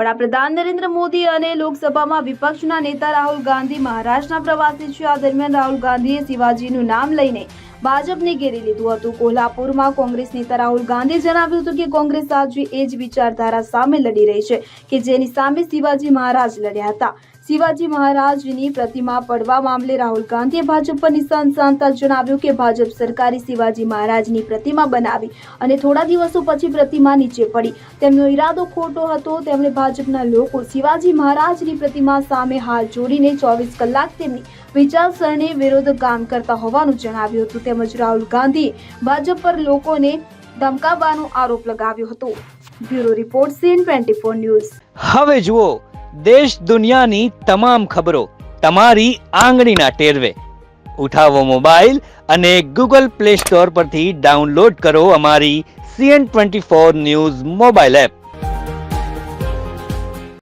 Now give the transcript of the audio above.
વડાપ્રધાન નરેન્દ્ર મોદી અને લોકસભામાં વિપક્ષના નેતા રાહુલ ગાંધી મહારાષ્ટ્રના પ્રવાસે છે. આ દરમિયાન રાહુલ ગાંધીએ શિવાજીનું નામ લઈને ભાજપને ઘેરી લીધું હતું. કોલ્હાપુરમાં કોંગ્રેસ નેતા રાહુલ ગાંધીએ જણાવ્યું હતું કે કોંગ્રેસ આજે એ જ વિચારધારા સામે લડી રહી છે કે જેની સામે શિવાજી મહારાજ લડ્યા હતા. શિવાજી મહારાજની પ્રતિમા પડવા મામલે રાહુલ ગાંધીએ ભાજપ પર નિશાન સાધતા જણાવ્યું કે ભાજપ સરકારે શિવાજી મહારાજની પ્રતિમા બનાવી અને થોડા દિવસો પછી પ્રતિમા નીચે પડી. તેમનો ઈરાદો ખોટો હતો. તેમણે ભાજપના લોકો શિવાજી મહારાજની પ્રતિમા સામે હાથ જોડીને ચોવીસ કલાક તેમની વિચારસરણી વિરોધ કામ કરતા હોવાનું જણાવ્યું હતું. તેમજ રાહુલ ગાંધી ભાજપ પર લોકોને ધમકાવવાનો આરોપ લગાવ્યો હતો. Bureau report CN twenty four news. હવે જુઓ, દેશ દુનિયાની તમામ ખબરો તમારી આંગળીના ટેરવે. ઉઠાવો મોબાઈલ અને ગૂગલ પ્લે સ્ટોર પરથી ડાઉનલોડ કરો અમારી CN twenty four news mobile app.